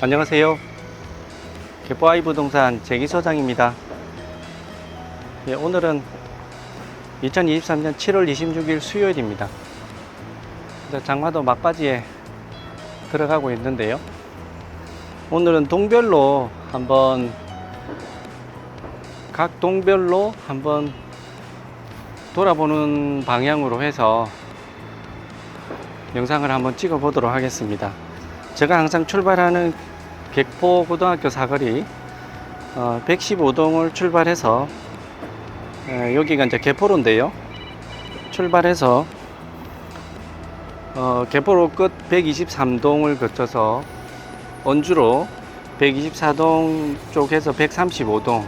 안녕하세요. 개포아이 부동산 재기 소장입니다. 예, 오늘은 2023년 7월 26일 수요일입니다. 장마도 막바지에 들어가고 있는데요. 오늘은 동별로 한번 각 동별로 한번 돌아보는 방향으로 해서 영상을 한번 찍어 보도록 하겠습니다. 제가 항상 출발하는 객포 고등학교 사거리 어, 115동을 출발해서 에, 여기가 이제 개포로인데요. 출발해서 어, 개포로 끝 123동을 거쳐서 원주로 124동 쪽에서 135동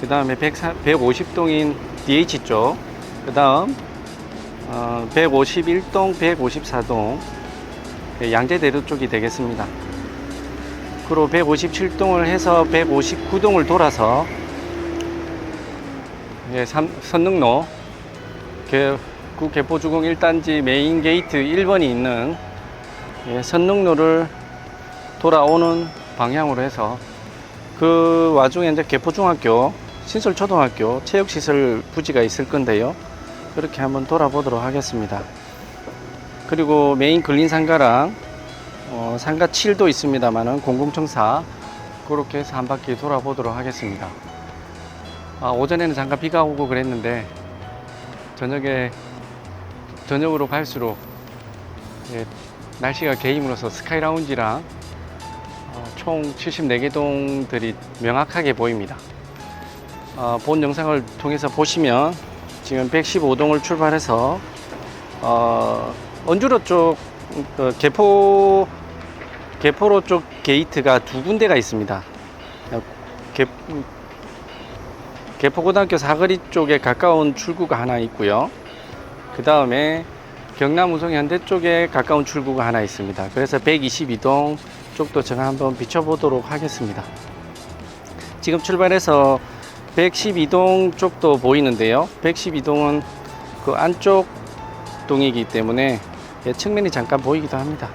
그 다음에 150동인 DH 쪽 그 다음 어, 151동 154동 양재대로 쪽이 되겠습니다. 그리고 157동을 해서 159동을 돌아서 예, 삼- 선릉로 개, 구 개포주공 1단지 메인 게이트 1번이 있는 예, 선릉로를 돌아오는 방향으로 해서 그 와중에 이제 개포중학교, 신설초등학교 체육시설 부지가 있을 건데요. 그렇게 한번 돌아보도록 하겠습니다. 그리고 메인 근린 상가랑 어, 상가 7도 있습니다만은 공공청사 그렇게 해서 한 바퀴 돌아보도록 하겠습니다. 아, 오전에는 잠깐 비가 오고 그랬는데 저녁에 저녁으로 갈수록 예, 날씨가 개임으로써 스카이 라운지랑 어, 총 74개 동들이 명확하게 보입니다. 어, 본 영상을 통해서 보시면 지금 115동을 출발해서 어, 언주로 쪽 어, 개포 개포로 쪽 게이트가 두 군데가 있습니다. 어, 개, 개포고등학교 사거리 쪽에 가까운 출구가 하나 있고요. 그 다음에 경남 우성 현대 쪽에 가까운 출구가 하나 있습니다. 그래서 122동 쪽도 제가 한번 비춰보도록 하겠습니다. 지금 출발해서 112동 쪽도 보이는데요. 112동은 그 안쪽 동이기 때문에 예, 측면이 잠깐 보이기도 합니다.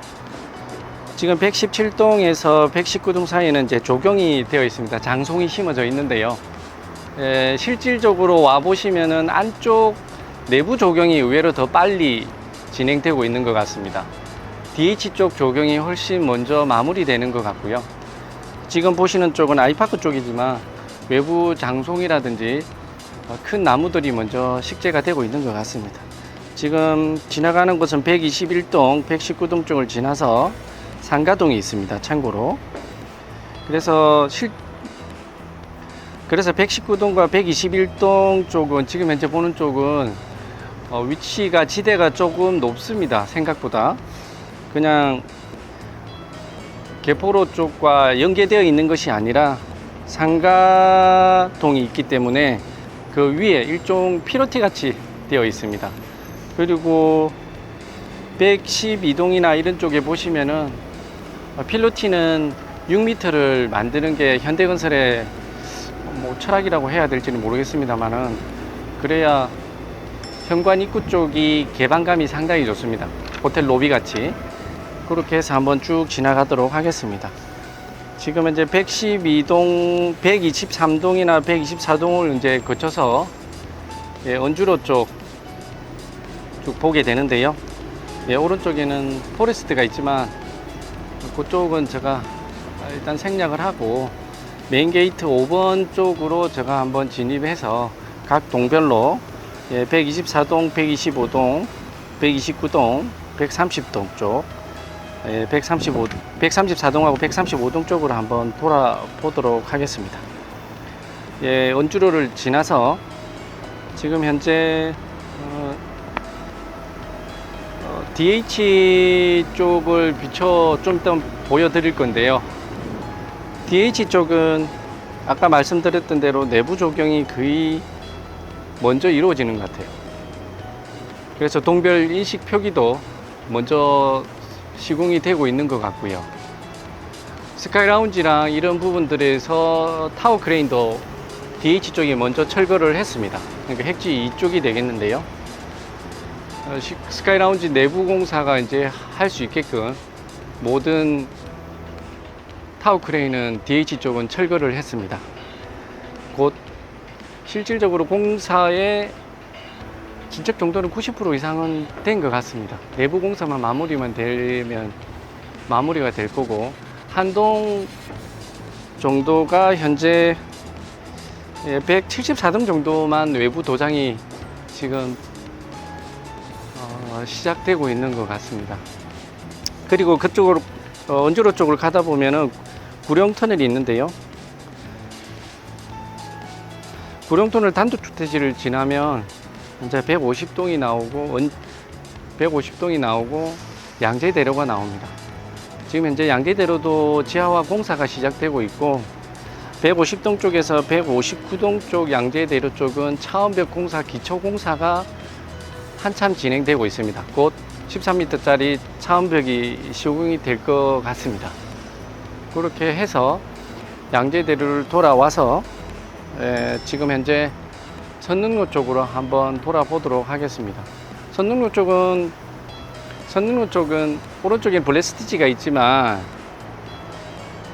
지금 117동에서 119동 사이에는 이제 조경이 되어 있습니다. 장송이 심어져 있는데요. 예, 실질적으로 와 보시면은 안쪽 내부 조경이 의외로 더 빨리 진행되고 있는 것 같습니다. DH 쪽 조경이 훨씬 먼저 마무리되는 것 같고요. 지금 보시는 쪽은 아이파크 쪽이지만 외부 장송이라든지 어, 큰 나무들이 먼저 식재가 되고 있는 것 같습니다. 지금 지나가는 곳은 121동, 119동 쪽을 지나서 상가동이 있습니다. 참고로. 그래서 실 그래서 119동과 121동 쪽은 지금 현재 보는 쪽은 어, 위치가 지대가 조금 높습니다. 생각보다. 그냥 개포로 쪽과 연계되어 있는 것이 아니라 상가동이 있기 때문에 그 위에 일종 피로티 같이 되어 있습니다. 그리고 112동이나 이런 쪽에 보시면은 어, 필로티는 6m를 만드는 게 현대건설의 뭐 철학이라고 해야 될지는 모르겠습니다만은 그래야 현관 입구 쪽이 개방감이 상당히 좋습니다. 호텔 로비 같이 그렇게 해서 한번 쭉 지나가도록 하겠습니다. 지금 이제 112동, 123동이나 124동을 이제 거쳐서 예, 언주로 쪽 쭉 보게 되는데요. 예, 오른쪽에는 포레스트가 있지만 그쪽은 제가 일단 생략을 하고 메인 게이트 5번 쪽으로 제가 한번 진입해서 각 동별로 예, 124동, 125동, 129동, 130동 쪽, 예, 135, 134동하고 135동 쪽으로 한번 돌아보도록 하겠습니다. 예, 원주로를 지나서 지금 현재 어, 어, DH 쪽을 비춰 좀 이따 보여드릴 건데요. DH 쪽은 아까 말씀드렸던 대로 내부 조경이 거의 먼저 이루어지는 것 같아요. 그래서 동별 인식 표기도 먼저 시공이 되고 있는 것 같고요. 스카이 라운지랑 이런 부분들에서 타워 크레인도 DH 쪽이 먼저 철거를 했습니다. 그러니까 핵지 이쪽이 되겠는데요. 어, 시- 스카이 라운지 내부 공사가 이제 할 수 있게끔 모든 타워 크레인은 DH 쪽은 철거를 했습니다. 곧 실질적으로 공사의 진척 정도는 90% 이상은 된 것 같습니다. 내부 공사만 마무리만 되면 마무리가 될 거고 한동 정도가 현재 174동 정도만 외부 도장이 지금 어, 시작되고 있는 것 같습니다. 그리고 그쪽으로 어, 언주로 쪽으로 가다 보면은 구령 터널이 있는데요. 구령 터널 단독주택지를 지나면 이제 150동이 나오고 150동이 나오고 양재대로가 나옵니다. 지금 현재 양재대로도 지하화 공사가 시작되고 있고 150동 쪽에서 159동 쪽 양재대로 쪽은 차원벽 공사 기초 공사가 한참 진행되고 있습니다. 곧 13m짜리 차원벽이 시공이 될 것 같습니다. 그렇게 해서 양재대로를 돌아와서 에, 지금 현재 선릉로 쪽으로 한번 돌아보도록 하겠습니다. 선릉로 쪽은 선릉로 쪽은 오른쪽엔 블레스티지가 있지만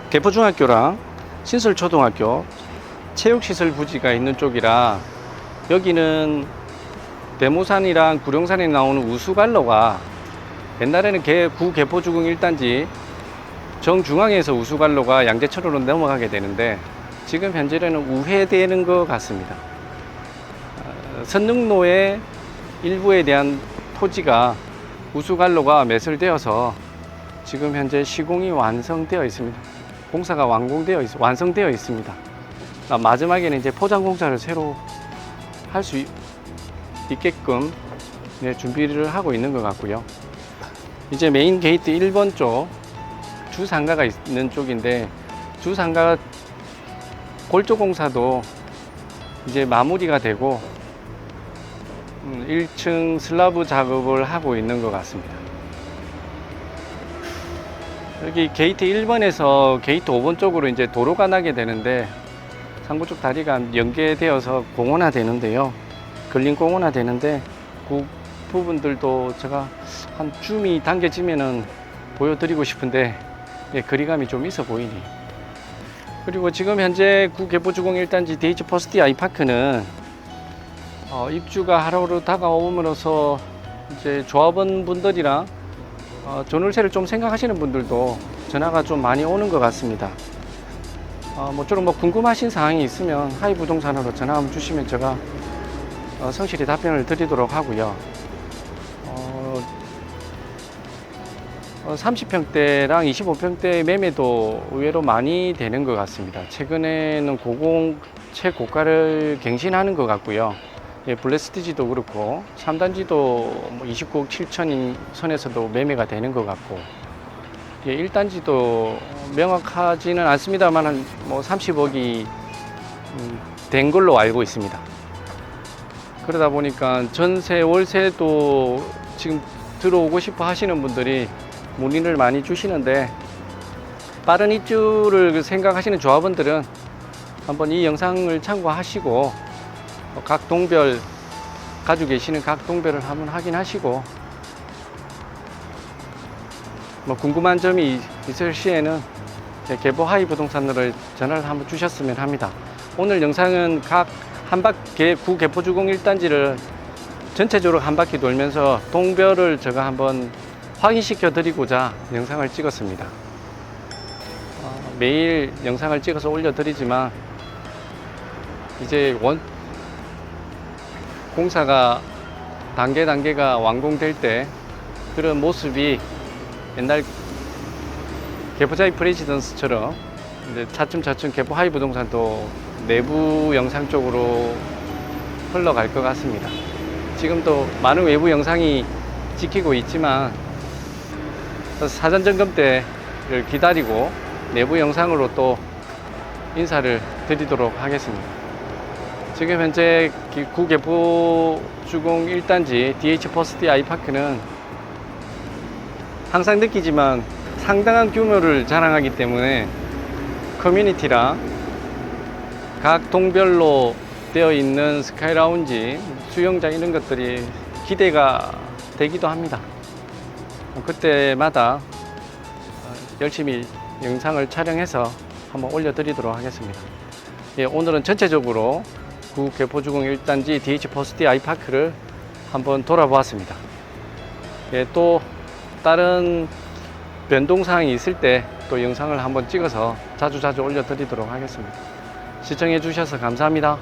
개포중학교랑 신설초등학교 체육시설 부지가 있는 쪽이라 여기는 대모산이랑 구룡산에 나오는 우수갈로가 옛날에는 개, 구 개포주공 1단지 정중앙에서 우수갈로가 양재철로로 넘어가게 되는데 지금 현재는 우회되는 것 같습니다. 어, 선릉로의 일부에 대한 토지가 우수갈로가 매설되어서 지금 현재 시공이 완성되어 있습니다. 공사가 완공되어 있, 완성되어 있습니다. 아, 마지막에는 이제 포장 공사를 새로 할 수 있게끔 네, 준비를 하고 있는 것 같고요. 이제 메인 게이트 1번 쪽 주상가가 있는 쪽인데 주상가 골조 공사도 이제 마무리가 되고 음, 1층 슬라브 작업을 하고 있는 것 같습니다. 여기 게이트 1번에서 게이트 5번 쪽으로 이제 도로가 나게 되는데 상부 쪽 다리가 연계되어서 공원화 되는데요. 걸린 공원화 되는데 그 부분들도 제가 한 줌이 당겨지면은 보여드리고 싶은데 예, 거리감이 좀 있어 보이니. 그리고 지금 현재 구 개포주공 1단지 DH 퍼스트 아이파크는 어, 입주가 하루로 다가옴으로써 이제 조합원 분들이랑 어, 전월세를 좀 생각하시는 분들도 전화가 좀 많이 오는 것 같습니다. 어, 모쪼록 뭐 궁금하신 사항이 있으면 하이 부동산으로 전화 한번 주시면 제가 어, 성실히 답변을 드리도록 하고요. 어, 어, 30평대랑 25평대 매매도 의외로 많이 되는 것 같습니다. 최근에는 고공 최고가를 갱신하는 것 같고요. 예, 블레스티지도 그렇고 3단지도 뭐 29억 7천인 선에서도 매매가 되는 것 같고 예, 1단지도 명확하지는 않습니다만 뭐 30억이 음, 된 걸로 알고 있습니다. 그러다 보니까 전세 월세도 지금 들어오고 싶어 하시는 분들이 문의를 많이 주시는데 빠른 입주를 생각하시는 조합원들은 한번 이 영상을 참고하시고 각 동별 가지고 계시는 각 동별을 한번 확인하시고 뭐 궁금한 점이 있을 시에는 개보 하이 부동산으로 전화를 한번 주셨으면 합니다. 오늘 영상은 각 한 바퀴 구 개포주공 1단지를 전체적으로 한 바퀴 돌면서 동별을 제가 한번 확인시켜 드리고자 영상을 찍었습니다. 어, 매일 영상을 찍어서 올려드리지만 이제 원 공사가 단계 단계가 완공될 때 그런 모습이 옛날 개포자이 프레지던스처럼 이제 차츰차츰 개포 하이 부동산도 내부 영상 쪽으로 흘러갈 것 같습니다. 지금도 많은 외부 영상이 찍히고 있지만 사전 점검 때를 기다리고 내부 영상으로 또 인사를 드리도록 하겠습니다. 지금 현재 기- 구개포 주공 1단지 DH 퍼스트 아이파크는 항상 느끼지만 상당한 규모를 자랑하기 때문에 커뮤니티랑 각 동별로 되어 있는 스카이 라운지, 수영장 이런 것들이 기대가 되기도 합니다. 그때마다 어, 열심히 영상을 촬영해서 한번 올려드리도록 하겠습니다. 예, 오늘은 전체적으로 구 개포주공 1단지 DH 포스트 아이파크를 한번 돌아보았습니다. 예, 또 다른 변동사항이 있을 때 또 영상을 한번 찍어서 자주자주 올려드리도록 하겠습니다. 시청해 주셔서 감사합니다.